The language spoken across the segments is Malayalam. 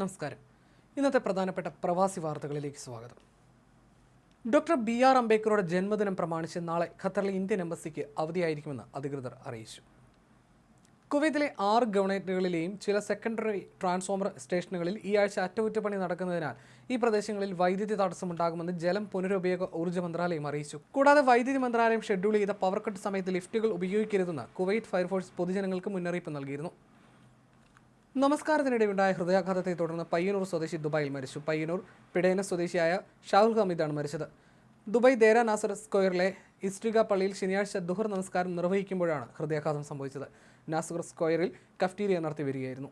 നമസ്കാരം. ഇന്നത്തെ പ്രധാനപ്പെട്ട പ്രവാസി വാർത്തകളിലേക്ക് സ്വാഗതം. ഡോക്ടർ ബി ആർ അംബേദ്കറുടെ ജന്മദിനം പ്രമാണിച്ച് നാളെ ഖത്തറിലെ ഇന്ത്യൻ എംബസിക്ക് അവധിയായിരിക്കുമെന്ന് അധികൃതർ അറിയിച്ചു. കുവൈത്തിലെ ആറ് ഗവൺമെന്റുകളിലെയും ചില സെക്കൻഡറി ട്രാൻസ്ഫോമർ സ്റ്റേഷനുകളിൽ ഈ ആഴ്ച അറ്റകുറ്റപ്പണി നടക്കുന്നതിനാൽ ഈ പ്രദേശങ്ങളിൽ വൈദ്യുതി തടസ്സമുണ്ടാകുമെന്ന് ജലം പുനരുപയോഗ ഊർജ മന്ത്രാലയം അറിയിച്ചു. കൂടാതെ വൈദ്യുതി മന്ത്രാലയം ഷെഡ്യൂൾ ചെയ്ത പവർ കട്ട് സമയത്ത് ലിഫ്റ്റുകൾ ഉപയോഗിക്കരുതെന്ന് കുവൈറ്റ് ഫയർഫോഴ്സ് പൊതുജനങ്ങൾക്ക് മുന്നറിയിപ്പ് നൽകിയിരുന്നു. നമസ്കാരത്തിനിടെയുണ്ടായ ഹൃദയാഘാതത്തെ തുടർന്ന് പയ്യന്നൂർ സ്വദേശി ദുബായിൽ മരിച്ചു. പയ്യന്നൂർ പിടേന സ്വദേശിയായ ഷാഹുൽ ഹമീദാണ് മരിച്ചത്. ദുബായ് ദേര നാസർ സ്ക്വയറിലെ ഇസ്ട്രിക പള്ളിയിൽ ശനിയാഴ്ച ദുഹർ നമസ്കാരം നിർവഹിക്കുമ്പോഴാണ് ഹൃദയാഘാതം സംഭവിച്ചത്. നാസർ സ്ക്വയറിൽ കഫ്റ്റീരിയ നടത്തി വരികയായിരുന്നു.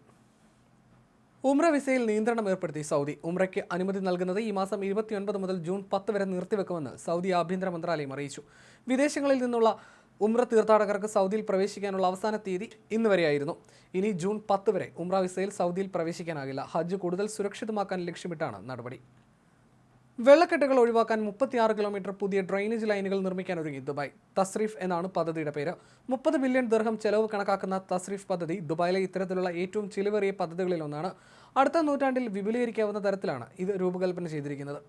ഉമ്ര വിസയിൽ നിയന്ത്രണം ഏർപ്പെടുത്തി സൗദി. ഉമ്രയ്ക്ക് അനുമതി നൽകുന്നത് ഈ മാസം ഇരുപത്തിയൊൻപത് മുതൽ ജൂൺ പത്ത് വരെ നിർത്തിവെക്കുമെന്ന് സൗദി ആഭ്യന്തര മന്ത്രാലയം അറിയിച്ചു. വിദേശങ്ങളിൽ നിന്നുള്ള ഉംറ തീർത്ഥാടകർക്ക് സൗദിയിൽ പ്രവേശിക്കാനുള്ള അവസാന തീയതി ഇന്ന് വരെയായിരുന്നു. ഇനി ജൂൺ പത്ത് വരെ ഉംറ വിസയിൽ സൗദിയിൽ പ്രവേശിക്കാനാകില്ല. ഹജ്ജ് കൂടുതൽ സുരക്ഷിതമാക്കാൻ ലക്ഷ്യമിട്ടാണ് നടപടി. വെള്ളക്കെട്ടുകൾ ഒഴിവാക്കാൻ മുപ്പത്തിയാറ് കിലോമീറ്റർ പുതിയ ഡ്രെയിനേജ് ലൈനുകൾ നിർമ്മിക്കാൻ ഒരുങ്ങി ദുബായ്. തസ്രീഫ് എന്നാണ് പദ്ധതിയുടെ പേര്. മുപ്പത് ബില്യൺ ദർഹം ചെലവ് കണക്കാക്കുന്ന തസ്രീഫ് പദ്ധതി ദുബായിലെ ഇത്തരത്തിലുള്ള ഏറ്റവും ചിലവേറിയ പദ്ധതികളിലൊന്നാണ് അടുത്ത നൂറ്റാണ്ടിൽ വിപുലീകരിക്കാവുന്ന തരത്തിലാണ് ഇത് രൂപകൽപ്പന ചെയ്തിരിക്കുന്നത്.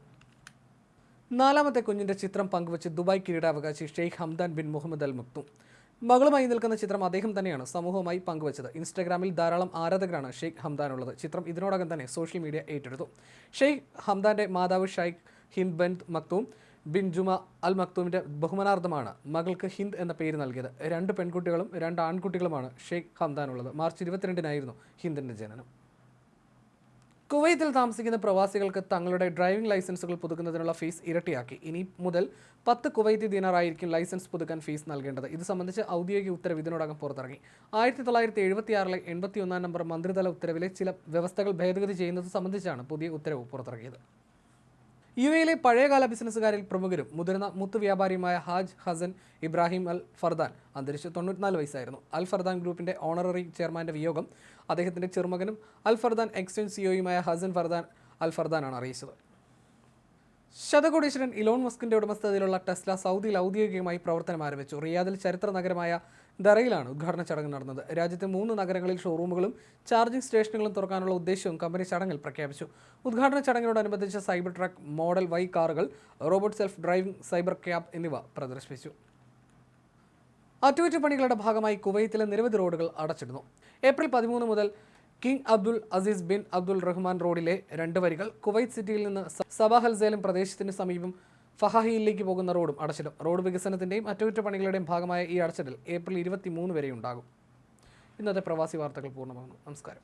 നാലാമത്തെ കുഞ്ഞിന്റെ ചിത്രം പങ്കുവച്ച് ദുബായ് കിരീടാവകാശി Sheikh Hamdan bin Mohammed al Maktoum മകളുമായി നിൽക്കുന്ന ചിത്രം അദ്ദേഹം തന്നെയാണ് സമൂഹവുമായി പങ്കുവച്ചത്. ഇൻസ്റ്റാഗ്രാമിൽ ധാരാളം ആരാധകരാണ് ഷെയ്ഖ് ഹംദാൻ ഉള്ളത്. ചിത്രം ഇതിനോടകം തന്നെ സോഷ്യൽ മീഡിയ ഏറ്റെടുത്തു. ഷെയ്ഖ് ഹംദാന്റെ മാതാവ് Sheikh Hind bint Maktoum bin Juma Al മക്തൂമിന്റെ ബഹുമാനാർത്ഥമാണ് മകൾക്ക് ഹിന്ദ് എന്ന പേര് നൽകിയത്. രണ്ട് പെൺകുട്ടികളും രണ്ട് ആൺകുട്ടികളുമാണ് ഷെയ്ഖ് ഹംദാനുള്ളത് മാർച്ച് ഇരുപത്തിരണ്ടിനായിരുന്നു ഹിന്ദിന്റെ ജനനം. കുവൈത്തിൽ താമസിക്കുന്ന പ്രവാസികൾക്ക് തങ്ങളുടെ ഡ്രൈവിംഗ് ലൈസൻസുകൾ പുതുക്കുന്നതിനുള്ള ഫീസ് ഇരട്ടിയാക്കി. ഇനി മുതൽ പത്ത് കുവൈത്തി ദിനാറായിരിക്കും ലൈസൻസ് പുതുക്കാൻ ഫീസ് നൽകേണ്ടത്. ഇത് സംബന്ധിച്ച് ഔദ്യോഗിക ഉത്തരവ് ഇതിനോടകം പുറത്തിറങ്ങി. ആയിരത്തി തൊള്ളായിരത്തി എഴുപത്തിയാറിലെ എൺപത്തി ഒന്നാം നമ്പർ മന്ത്രിതല ഉത്തരവിലെ ചില വ്യവസ്ഥകൾ ഭേദഗതി ചെയ്യുന്നത് സംബന്ധിച്ചാണ് പുതിയ ഉത്തരവ് പുറത്തിറക്കിയത്. യു എയിലെ പഴയകാല ബിസിനസ്സുകാരിൽ പ്രമുഖരും മുതിർന്ന മുത്തു വ്യാപാരിയുമായ ഹാജ് ഹസൻ ഇബ്രാഹിം അൽ ഫർദാൻ അന്തരിച്ച് തൊണ്ണൂറ്റിനാല് വയസ്സായിരുന്നു. അൽ ഫർദാൻ ഗ്രൂപ്പിന്റെ ഓണററി ചെയർമാന്റെ വിയോഗം അദ്ദേഹത്തിന്റെ ചെറുമകനും അൽ ഫർദാൻ എക്സ്ചേഞ്ച് സിഒയുമായ ഹസൻ ഫർദാൻ അൽ ഫർദാനാണ് അറിയിച്ചത്. ശതകോടീശ്വരൻ ഇലോൺ മസ്കിന്റെ ഉടമസ്ഥതയിലുള്ള ടെസ്ല സൗദിയിൽ ഔദ്യോഗികമായി പ്രവർത്തനം ആരംഭിച്ചു. റിയാദിൽ ചരിത്ര നഗരമായ ദറയിലാണ് ഉദ്ഘാടന ചടങ്ങ് നടന്നത്. രാജ്യത്തെ മൂന്ന് നഗരങ്ങളിൽ ഷോറൂമുകളും ചാർജിംഗ് സ്റ്റേഷനുകളും തുറക്കാനുള്ള ഉദ്ദേശവും കമ്പനി ചടങ്ങിൽ പ്രഖ്യാപിച്ചു. ഉദ്ഘാടന ചടങ്ങിനോടനുബന്ധിച്ച് സൈബർ ട്രക്ക് മോഡൽ വൈ കാറുകൾ robot self driving Cybercab എന്നിവ പ്രദർശിപ്പിച്ചു. അറ്റകുറ്റപ്പണികളുടെ ഭാഗമായി കുവൈത്തിലെ നിരവധി റോഡുകൾ അടച്ചിടുന്നു. ഏപ്രിൽ പതിമൂന്ന് മുതൽ King Abdul Aziz bin Abdul Rahman റോഡിലെ രണ്ട് വരികൾ കുവൈത്ത് സിറ്റിയിൽ നിന്ന് സബാഹൽ സേലം പ്രദേശത്തിന് സമീപം ഫഹാഹിയിലേക്ക് പോകുന്ന റോഡും അടച്ചിടും. റോഡ് വികസനത്തിന്റെയും അറ്റകുറ്റപ്പണികളുടെയും ഭാഗമായ ഈ അടച്ചിടൽ ഏപ്രിൽ ഇരുപത്തി മൂന്ന് വരെയുണ്ടാകും. ഇന്നത്തെ പ്രവാസി വാർത്തകൾ പൂർണമാകുന്നു. നമസ്കാരം.